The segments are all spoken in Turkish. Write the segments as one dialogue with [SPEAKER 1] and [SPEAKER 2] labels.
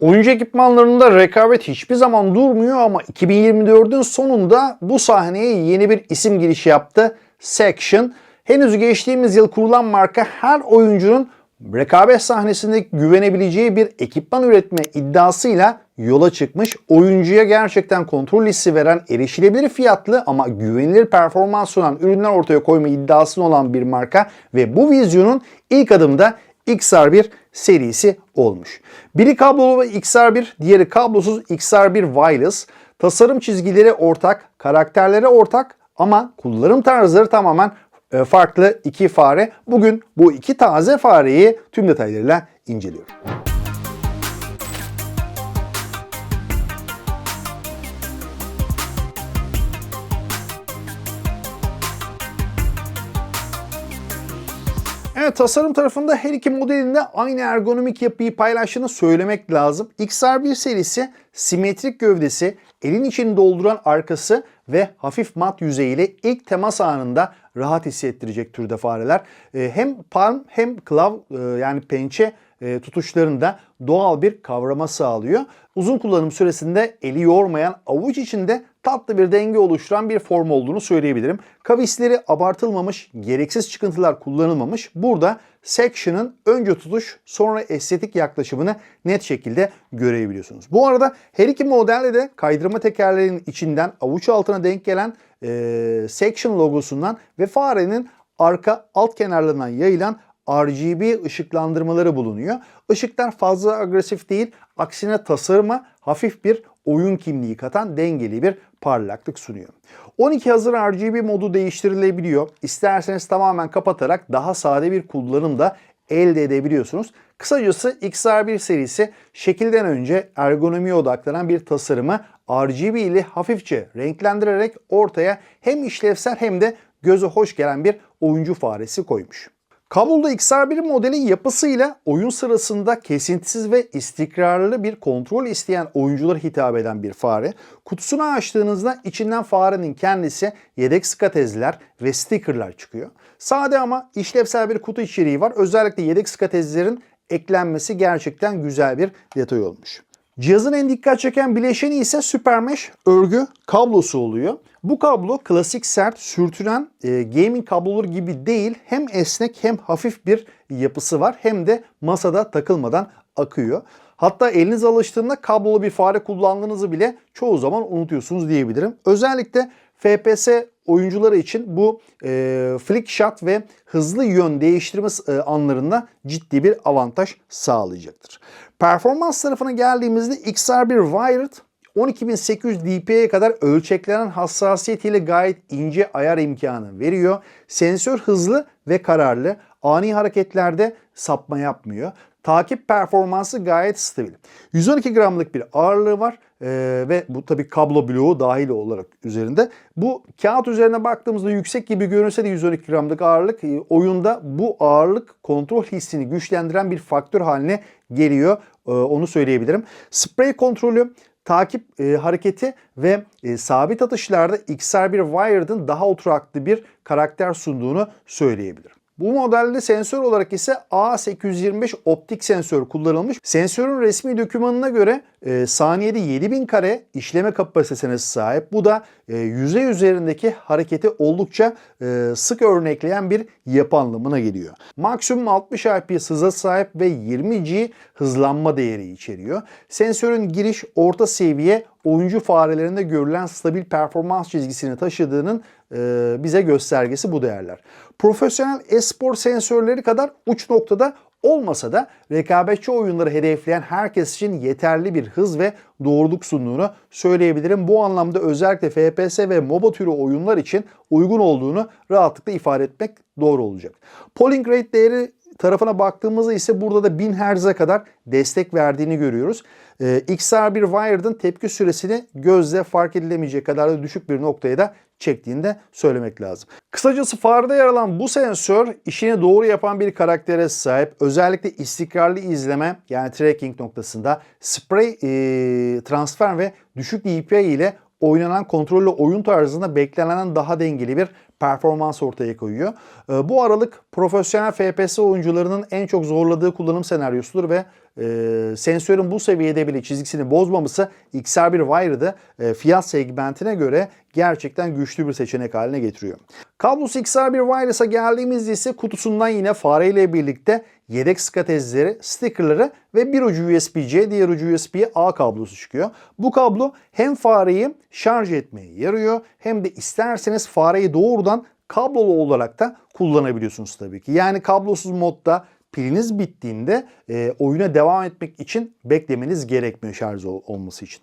[SPEAKER 1] Oyuncu ekipmanlarında rekabet hiçbir zaman durmuyor ama 2024'ün sonunda bu sahneye yeni bir isim girişi yaptı. Section. Henüz geçtiğimiz yıl kurulan marka her oyuncunun rekabet sahnesinde güvenebileceği bir ekipman üretme iddiasıyla yola çıkmış. Oyuncuya gerçekten kontrol hissi veren, erişilebilir fiyatlı ama güvenilir performans sunan ürünler ortaya koyma iddiasının olan bir marka ve bu vizyonun ilk adımda XR1 serisi olmuş. Biri kablolu ve XR1, diğeri kablosuz XR1 Wireless. Tasarım çizgileri ortak, karakterleri ortak ama kullanım tarzları tamamen e, farklı iki fare. Bugün bu iki taze fareyi tüm detaylarıyla inceliyorum. Evet tasarım tarafında her iki modelinde aynı ergonomik yapıyı paylaştığını söylemek lazım. XR1 serisi simetrik gövdesi, elin içini dolduran arkası ve hafif mat yüzeyiyle ilk temas anında rahat hissettirecek türde fareler. Ee, Hem palm hem klav e, yani pençe e, tutuşlarında doğal bir kavrama sağlıyor. Uzun kullanım süresinde eli yormayan avuç içinde tatlı bir denge oluşturan bir form olduğunu söyleyebilirim. Kavisleri abartılmamış, gereksiz çıkıntılar kullanılmamış. Burada Section'ın önce tutuş sonra estetik yaklaşımını net şekilde görebiliyorsunuz. Bu arada her iki modelde de kaydırma tekerleğinin içinden avuç altına denk gelen e, Section logosundan ve farenin arka alt kenarlarından yayılan RGB ışıklandırmaları bulunuyor. Işıklar fazla agresif değil, aksine tasarıma hafif bir oyun kimliği katan dengeli bir parlaklık sunuyor. 12 hazır RGB modu değiştirilebiliyor. İsterseniz tamamen kapatarak daha sade bir kullanım da elde edebiliyorsunuz. Kısacası XR1 serisi şekilden önce ergonomiye odaklanan bir tasarımı RGB ile hafifçe renklendirerek ortaya hem işlevsel hem de göze hoş gelen bir oyuncu faresi koymuş. Kablolu XR1 modeli yapısıyla oyun sırasında kesintisiz ve istikrarlı bir kontrol isteyen oyunculara hitap eden bir fare. Kutusunu açtığınızda içinden farenin kendisi yedek skatezler ve stickerlar çıkıyor. Sade ama işlevsel bir kutu içeriği var. Özellikle yedek skatezlerin eklenmesi gerçekten güzel bir detay olmuş. Cihazın en dikkat çeken bileşeni ise Supermesh örgü kablosu oluyor. Bu kablo klasik sert sürtünen e, gaming kabloları gibi değil hem esnek hem hafif bir yapısı var hem de masada takılmadan akıyor. Hatta eliniz alıştığında kablolu bir fare kullandığınızı bile çoğu zaman unutuyorsunuz diyebilirim. Özellikle FPS oyuncuları için bu e, flick shot ve hızlı yön değiştirme e, anlarında ciddi bir avantaj sağlayacaktır. Performans tarafına geldiğimizde XR1 Wired 12800 dpi'ye kadar ölçeklenen hassasiyetiyle gayet ince ayar imkanı veriyor. Sensör hızlı ve kararlı. Ani hareketlerde sapma yapmıyor. Takip performansı gayet stabil. 112 gramlık bir ağırlığı var ee, ve bu tabi kablo bloğu dahil olarak üzerinde. Bu kağıt üzerine baktığımızda yüksek gibi görünse de 112 gramlık ağırlık oyunda bu ağırlık kontrol hissini güçlendiren bir faktör haline geliyor. Ee, onu söyleyebilirim. Spray kontrolü takip e, hareketi ve e, sabit atışlarda XR1 Wired'ın daha oturaklı bir karakter sunduğunu söyleyebilirim. Bu modelde sensör olarak ise A825 optik sensör kullanılmış. Sensörün resmi dokümanına göre e, saniyede 7000 kare işleme kapasitesine sahip. Bu da e, yüzey üzerindeki hareketi oldukça e, sık örnekleyen bir yapı anlamına geliyor. Maksimum 60 IPS hıza sahip ve 20G hızlanma değeri içeriyor. Sensörün giriş orta seviye oyuncu farelerinde görülen stabil performans çizgisini taşıdığının e, bize göstergesi bu değerler. Profesyonel espor sensörleri kadar uç noktada olmasa da rekabetçi oyunları hedefleyen herkes için yeterli bir hız ve doğruluk sunduğunu söyleyebilirim. Bu anlamda özellikle FPS ve MOBA türü oyunlar için uygun olduğunu rahatlıkla ifade etmek doğru olacak. Polling rate değeri tarafına baktığımızda ise burada da 1000 Hz'e kadar destek verdiğini görüyoruz. Ee, XR1 Wired'ın tepki süresini gözle fark edilemeyecek kadar da düşük bir noktaya da çektiğini de söylemek lazım. Kısacası farda yer alan bu sensör işini doğru yapan bir karaktere sahip. Özellikle istikrarlı izleme yani tracking noktasında spray e, transfer ve düşük DPI ile oynanan kontrollü oyun tarzında beklenenden daha dengeli bir performans ortaya koyuyor. E, bu aralık profesyonel FPS oyuncularının en çok zorladığı kullanım senaryosudur ve e, sensörün bu seviyede bile çizgisini bozmaması XR1 Wired'ı e, fiyat segmentine göre gerçekten güçlü bir seçenek haline getiriyor. Kablosu XR1 Wireless'a geldiğimizde ise kutusundan yine fareyle birlikte yedek skatezleri, stickerları ve bir ucu USB-C, diğer ucu USB-A kablosu çıkıyor. Bu kablo hem fareyi şarj etmeye yarıyor hem de isterseniz fareyi doğrudan kablolu olarak da kullanabiliyorsunuz tabii ki. Yani kablosuz modda piliniz bittiğinde e, oyuna devam etmek için beklemeniz gerekmiyor şarj ol- olması için.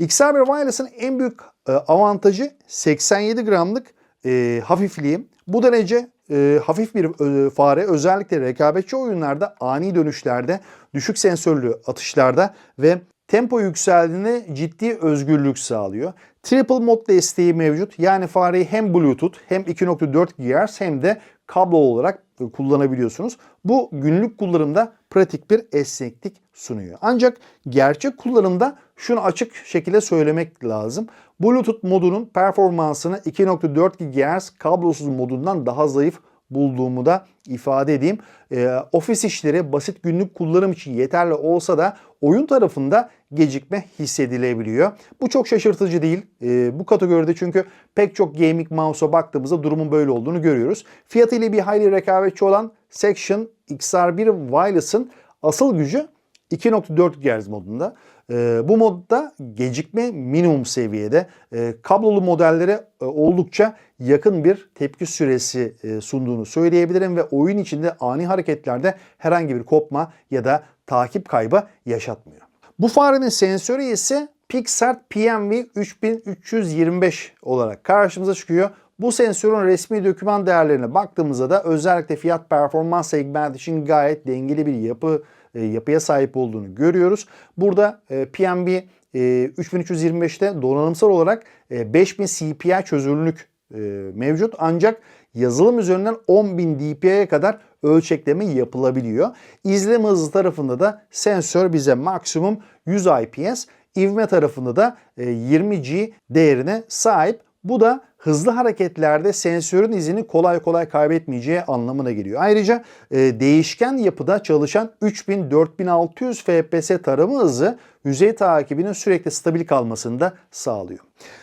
[SPEAKER 1] XR1 Wireless'ın en büyük e, avantajı 87 gramlık e, hafifliği. Bu derece e, hafif bir e, fare özellikle rekabetçi oyunlarda ani dönüşlerde, düşük sensörlü atışlarda ve tempo yükseldiğinde ciddi özgürlük sağlıyor. Triple mod desteği mevcut. Yani fareyi hem Bluetooth hem 2.4 GHz hem de kablo olarak e, kullanabiliyorsunuz. Bu günlük kullanımda pratik bir esneklik sunuyor. Ancak gerçek kullanımda şunu açık şekilde söylemek lazım. Bluetooth modunun performansını 2.4 GHz kablosuz modundan daha zayıf bulduğumu da ifade edeyim. Ee, ofis işleri basit günlük kullanım için yeterli olsa da oyun tarafında gecikme hissedilebiliyor. Bu çok şaşırtıcı değil. Ee, bu kategoride çünkü pek çok gaming mouse'a baktığımızda durumun böyle olduğunu görüyoruz. Fiyatıyla bir hayli rekabetçi olan Section XR1 Wireless'ın asıl gücü 2.4 GHz modunda. Ee, bu modda gecikme minimum seviyede. Ee, kablolu modellere e, oldukça yakın bir tepki süresi e, sunduğunu söyleyebilirim ve oyun içinde ani hareketlerde herhangi bir kopma ya da takip kaybı yaşatmıyor. Bu farenin sensörü ise Pixart PMV 3325 olarak karşımıza çıkıyor. Bu sensörün resmi doküman değerlerine baktığımızda da özellikle fiyat performans segmenti için gayet dengeli bir yapı e, yapıya sahip olduğunu görüyoruz. Burada e, PMB e, 3325'te donanımsal olarak e, 5000 CPI çözünürlük e, mevcut ancak yazılım üzerinden 10.000 dpi'ye kadar ölçekleme yapılabiliyor. İzleme hızı tarafında da sensör bize maksimum 100 IPS, ivme tarafında da e, 20G değerine sahip. Bu da hızlı hareketlerde sensörün izini kolay kolay kaybetmeyeceği anlamına geliyor. Ayrıca e, değişken yapıda çalışan 3000-4600 FPS tarama hızı yüzey takibinin sürekli stabil kalmasını da sağlıyor.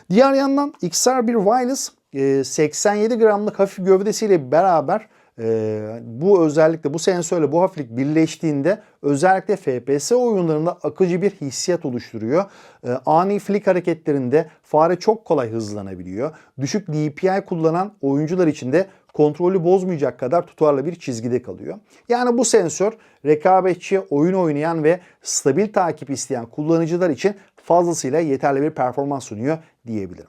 [SPEAKER 1] Diğer yandan XR1 Wireless e, 87 gramlık hafif gövdesiyle beraber ee, bu özellikle bu sensörle bu hafiflik birleştiğinde özellikle FPS oyunlarında akıcı bir hissiyat oluşturuyor. Ee, ani flick hareketlerinde fare çok kolay hızlanabiliyor. Düşük DPI kullanan oyuncular için de kontrolü bozmayacak kadar tutarlı bir çizgide kalıyor. Yani bu sensör rekabetçi oyun oynayan ve stabil takip isteyen kullanıcılar için fazlasıyla yeterli bir performans sunuyor diyebilirim.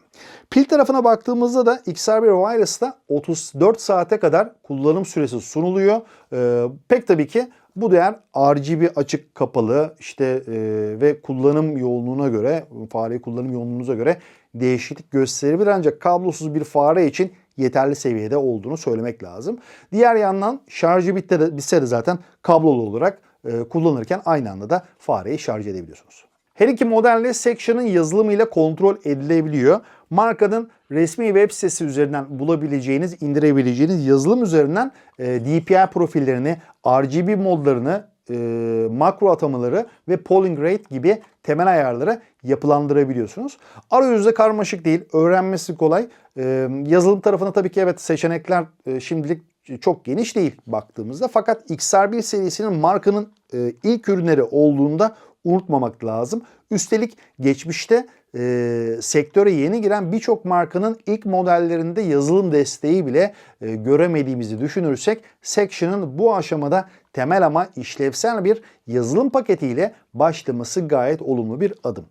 [SPEAKER 1] Pil tarafına baktığımızda da XR1 Wireless'ta 34 saate kadar kullanım süresi sunuluyor. Ee, pek tabii ki bu değer RGB açık kapalı işte e, ve kullanım yoğunluğuna göre fare kullanım yoğunluğunuza göre değişiklik gösterebilir ancak kablosuz bir fare için yeterli seviyede olduğunu söylemek lazım. Diğer yandan şarjı bitse de zaten kablolu olarak e, kullanırken aynı anda da fareyi şarj edebiliyorsunuz. Her iki modelde Section'ın yazılımıyla kontrol edilebiliyor. Markanın resmi web sitesi üzerinden bulabileceğiniz, indirebileceğiniz yazılım üzerinden e, DPI profillerini, RGB modlarını, e, makro atamaları ve polling rate gibi temel ayarları yapılandırabiliyorsunuz. Arayüzde karmaşık değil, öğrenmesi kolay. E, yazılım tarafında tabii ki evet seçenekler e, şimdilik çok geniş değil baktığımızda. Fakat XR1 serisinin markanın e, ilk ürünleri olduğunda unutmamak lazım. Üstelik geçmişte e, sektöre yeni giren birçok markanın ilk modellerinde yazılım desteği bile e, göremediğimizi düşünürsek Section'ın bu aşamada temel ama işlevsel bir yazılım paketiyle başlaması gayet olumlu bir adım.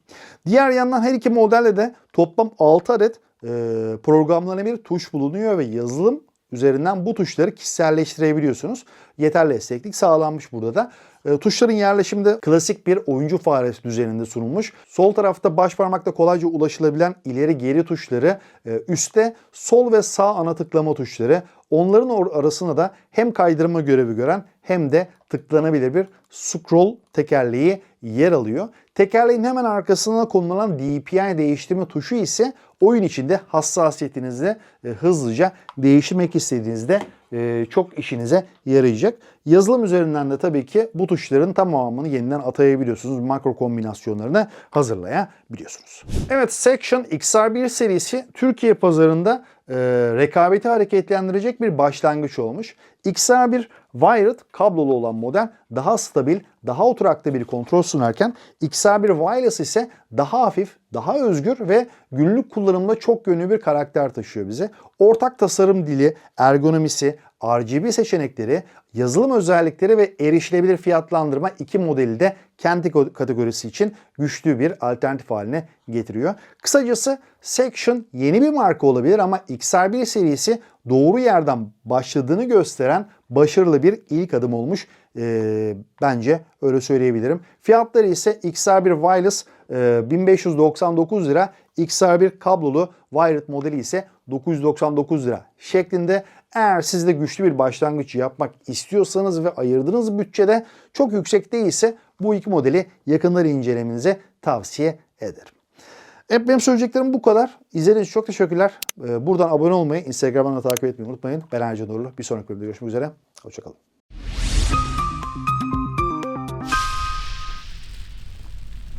[SPEAKER 1] Diğer yandan her iki modelde de toplam 6 adet e, programlanabilir tuş bulunuyor ve yazılım üzerinden bu tuşları kişiselleştirebiliyorsunuz. Yeterli esneklik sağlanmış burada da. E, tuşların yerleşimi de klasik bir oyuncu faresi düzeninde sunulmuş. Sol tarafta baş parmakla kolayca ulaşılabilen ileri geri tuşları, e, üstte sol ve sağ ana tıklama tuşları, Onların arasında da hem kaydırma görevi gören hem de tıklanabilir bir scroll tekerleği yer alıyor. Tekerleğin hemen arkasına konulan DPI değiştirme tuşu ise oyun içinde hassasiyetinizi e, hızlıca değiştirmek istediğinizde e, çok işinize yarayacak. Yazılım üzerinden de tabii ki bu tuşların tamamını yeniden atayabiliyorsunuz. Makro kombinasyonlarını hazırlayabiliyorsunuz. Evet Section XR1 serisi Türkiye pazarında e, rekabeti hareketlendirecek bir başlangıç olmuş. XR1 Wired kablolu olan model daha stabil, daha oturaklı bir kontrol sunarken XR1 Wireless ise daha hafif, daha özgür ve günlük kullanımda çok yönlü bir karakter taşıyor bize. Ortak tasarım dili, ergonomisi, RGB seçenekleri, yazılım özellikleri ve erişilebilir fiyatlandırma iki modeli de kendi kategorisi için güçlü bir alternatif haline getiriyor. Kısacası Section yeni bir marka olabilir ama XR1 serisi doğru yerden başladığını gösteren başarılı bir ilk adım olmuş. Ee, bence öyle söyleyebilirim. Fiyatları ise XR1 Wireless e, 1599 lira, XR1 kablolu Wired modeli ise 999 lira şeklinde. Eğer siz de güçlü bir başlangıç yapmak istiyorsanız ve ayırdığınız bütçede çok yüksek değilse bu iki modeli yakınları incelemenize tavsiye ederim. Evet benim söyleyeceklerim bu kadar. İzlediğiniz için çok teşekkürler. Ee, Buradan abone olmayı, Instagram'dan da takip etmeyi unutmayın. Ben Ercan Uğurlu. Bir sonraki bölümde görüşmek üzere. Hoşçakalın.